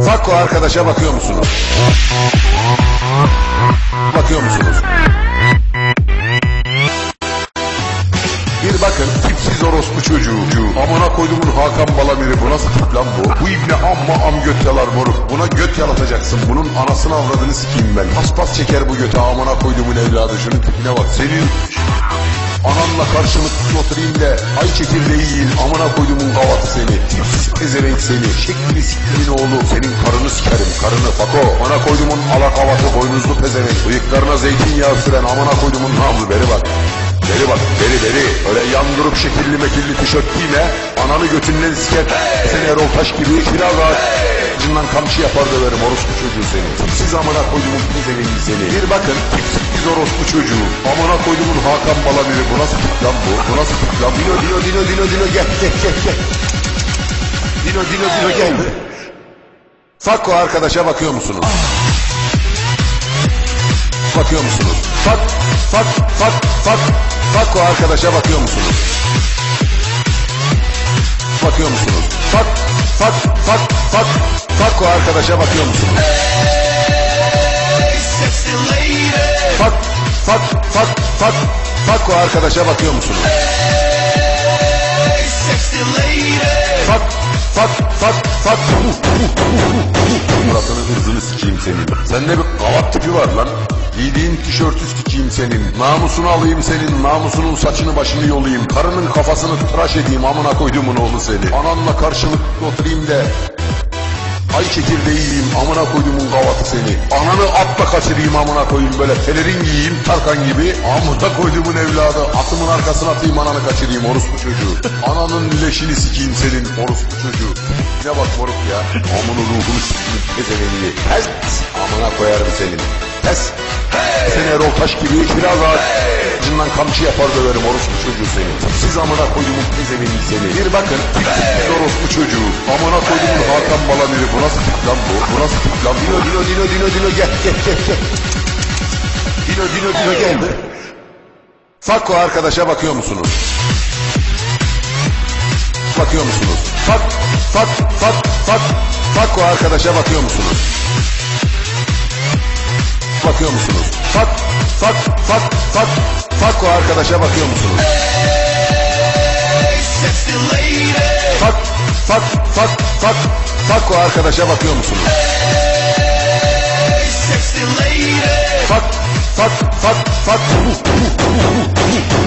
Fakko arkadaşa bakıyor musunuz? Bakıyor musunuz? Bir bakın tipsiz orospu çocuğu. Amına koyduğumun Hakan Balamir'i bu nasıl tip lan bu? Bu ibne amma am göt yalar moruk. Buna göt yalatacaksın. Bunun anasını avradını sikeyim ben. Paspas çeker bu göte amına koyduğumun evladı. Şunun tipine bak. Senin Ananla karşılıklı oturayım da ay çekirdeği yiyin amına koyduğumun gavatı seni. Pezevenk seni. Şekli siktimin oğlu. Senin karını sikerim karını fako. Amına koyduğumun alak havatı boynuzlu pezevenk. Bıyıklarına zeytinyağı süren amına koyduğumun namlı beri bak. Beri bak beri beri. Öyle yandırıp şekilli mekilli tişört giyme. Ananı götünden siker. Sen Erol Taş gibi biraz daha Cından kamçı yapar döverim orospu çocuğu seni. Tipsiz amına koyduğumun pezevengi seni. Bir bakın tipsiz orospu çocuğu. Amına koyduğumun Hakan Balamir'i. Bu nasıl tip lan bu? Bu nasıl tip lan? Dino Dino Dino Dino Dino gel gel gel gel. Dino Dino Dino gel. Fakko arkadaşa bakıyor musunuz? Bakıyor musunuz? Fak, fak, fak, fak, Fakko arkadaşa bakıyor musunuz? Bakıyor musunuz? Fak, fak, fak, fak, Fakko arkadaşa bakıyor musunuz? Fak, fak, fak, Fakko arkadaşa bakıyor musunuz? Fak, fak, fak, fak. Murat'ın hırzını sikeyim senin. Sende bir gavat tipi var lan. Giydiğin tişörtü sikeyim senin. Namusunu alayım senin. Namusunun saçını başını yolayım. Karının kafasını tıraş edeyim. Amına koyduğumun oğlu seni. Ananla karşılıklı oturayım de. Ay çekirdeği yiyeyim. Amına koyduğumun gavatı seni. Ananı atla kaçırayım amına koyayım. Böyle pelerin giyeyim Tarkan gibi. Amına koyduğumun evladı. Atımın arkasına atayım ananı kaçırayım orospu çocuğu. Ananın leşini sikeyim senin orospu çocuğu. Ne bak moruk ya. Amına ruhunu sikeyim pezevenini. Pes. Amına koyarım senin. Pes. Sen Erol Taş gibi biraz daha cından kamçı yapar döverim orospu çocuğu seni. Siz amına koyduğumun pezevenini seni. Bir bakın tipsiz orospu çocuğu. Amına koyduğumun Hakan Balamir'i. Bu nasıl tip lan bu? Bu nasıl tip lan? Dino Dino Dino Dino Dino gel gel gel gel. Dino Dino Dino gel. Fakko arkadaşa bakıyor musunuz? Bakıyor musunuz? Fak, fak, fak, fak, Fakko arkadaşa bakıyor musunuz? Bakıyor musunuz? Fak, fak, fak, fak, Fakko arkadaşa bakıyor musunuz? Fak, fak, fak, fak, Fakko arkadaşa bakıyor musunuz? Fak, fak, fak, fak.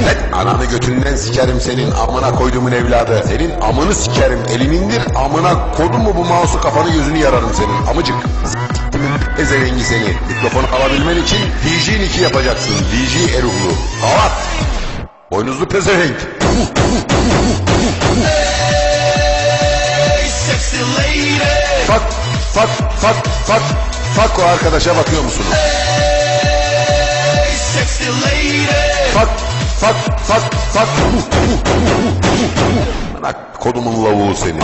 Ben ananı götünden sikerim senin amına koyduğumun evladı. Senin amını sikerim. Elini indir amına kodun mu bu mouse'u kafanı gözünü yararım senin amıcık. S**timin ezevengi seni. Mikrofonu alabilmen için DJ 2 yapacaksın. DJ Eruhlu. Havat. Boynuzlu pezevenk. Fak, fak, fak, fak. Fakko arkadaşa bakıyor musunuz? Fak, fak, fak, fak. Bana kodumun lavuğu seni.